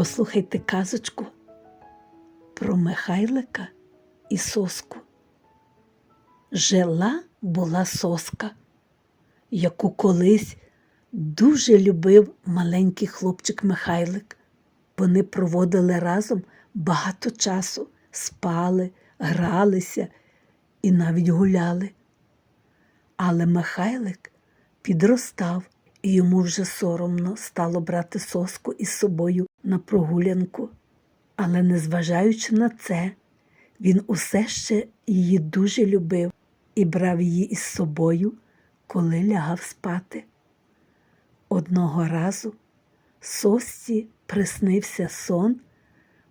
Послухайте казочку про Михайлика і соску. Жила була соска, яку колись дуже любив маленький хлопчик Михайлик. Вони проводили разом багато часу, спали, гралися і навіть гуляли. Але Михайлик підростав, і йому вже соромно стало брати соску із собою на прогулянку. Але незважаючи на це, він усе ще її дуже любив і брав її із собою, коли лягав спати. Одного разу сосці приснився сон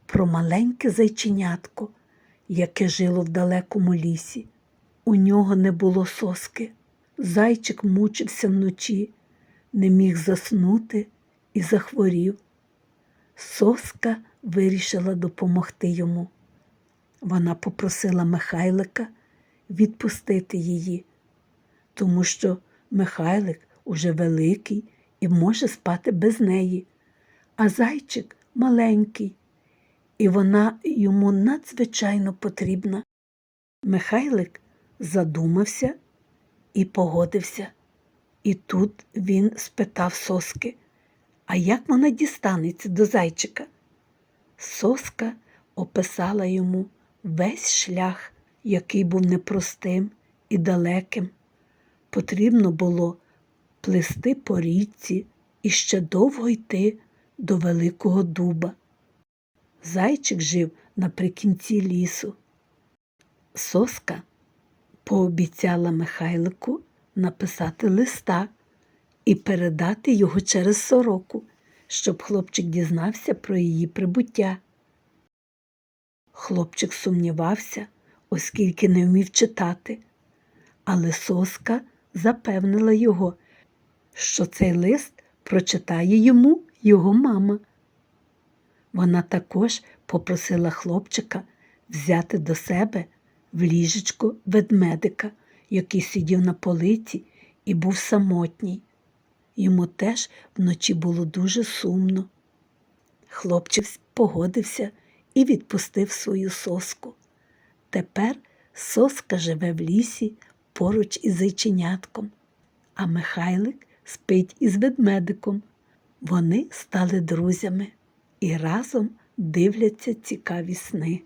про маленьке зайченятко, яке жило в далекому лісі. У нього не було соски. Зайчик мучився вночі, не міг заснути і захворів. Соска вирішила допомогти йому. Вона попросила Михайлика відпустити її, тому що Михайлик уже великий і може спати без неї, а зайчик маленький, і вона йому надзвичайно потрібна. Михайлик задумався і погодився. І тут він спитав соски, а як вона дістанеться до зайчика? Соска описала йому весь шлях, який був непростим і далеким. Потрібно було плисти по річці і ще довго йти до Великого дуба. Зайчик жив наприкінці лісу. Соска пообіцяла Михайлику написати листа і передати його через сороку, щоб хлопчик дізнався про її прибуття. Хлопчик сумнівався, оскільки не вмів читати, але соска запевнила його, що цей лист прочитає йому його мама. Вона також попросила хлопчика взяти до себе в ліжечко ведмедика, який сидів на полиці і був самотній. Йому теж вночі було дуже сумно. Хлопчик погодився і відпустив свою соску. Тепер соска живе в лісі поруч із зайченятком, а Михайлик спить із ведмедиком. Вони стали друзями і разом дивляться цікаві сни.